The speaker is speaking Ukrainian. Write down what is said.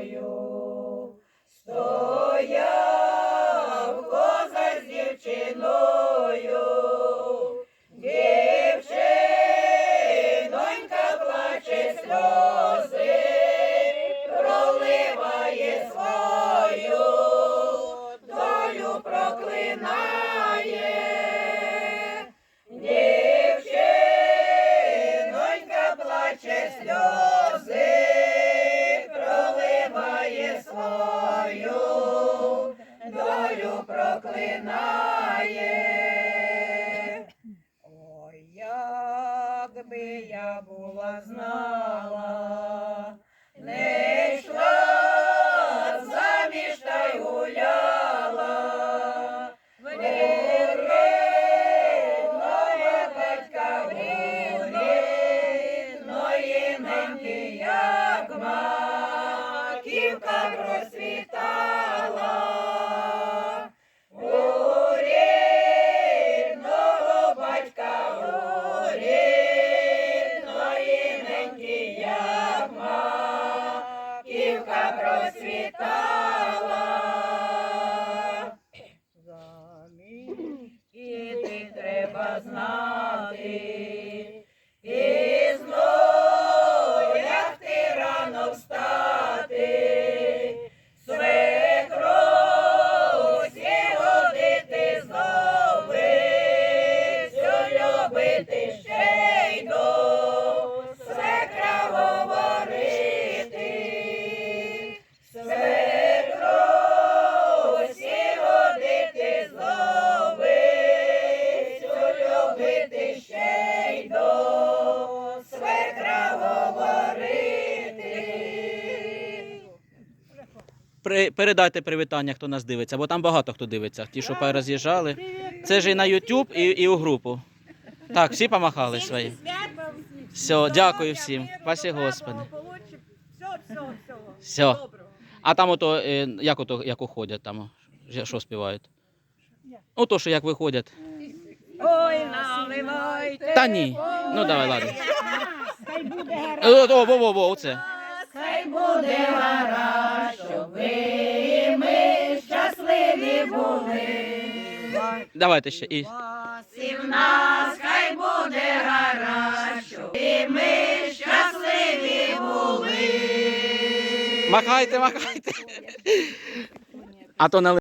калиною. Стояв козак з дівчиною, дівчинонька плаче сльози, проливає свою, долю проклинає. Дівчинонька плаче сльози, проклинає. Ой, якби я була знала, не йшла заміж та й гуляла. В батька в рідної неньки, як маківка просвітала. Маківка просвітала. І ти треба знати, При, передайте привітання, хто нас дивиться, бо там багато хто дивиться. Ті, що пороз'їжджали. Це ж і на YouTube, і, і у групу. Так, всі помахали свої. Все, дякую всім. Спасі Господи. Все. А там ото, е, як ото, як уходять там, що співають? Ну, то, що як виходять. Ой, наливайте. Та ні. Ну давай, ладно. О, о, во, во, во, оце. Хай буде гаразд, щоб ви і ми щасливі були. Давайте ще. І. І в нас хай буде гаразд, щоб і ми щасливі були. Махайте, махайте. А то не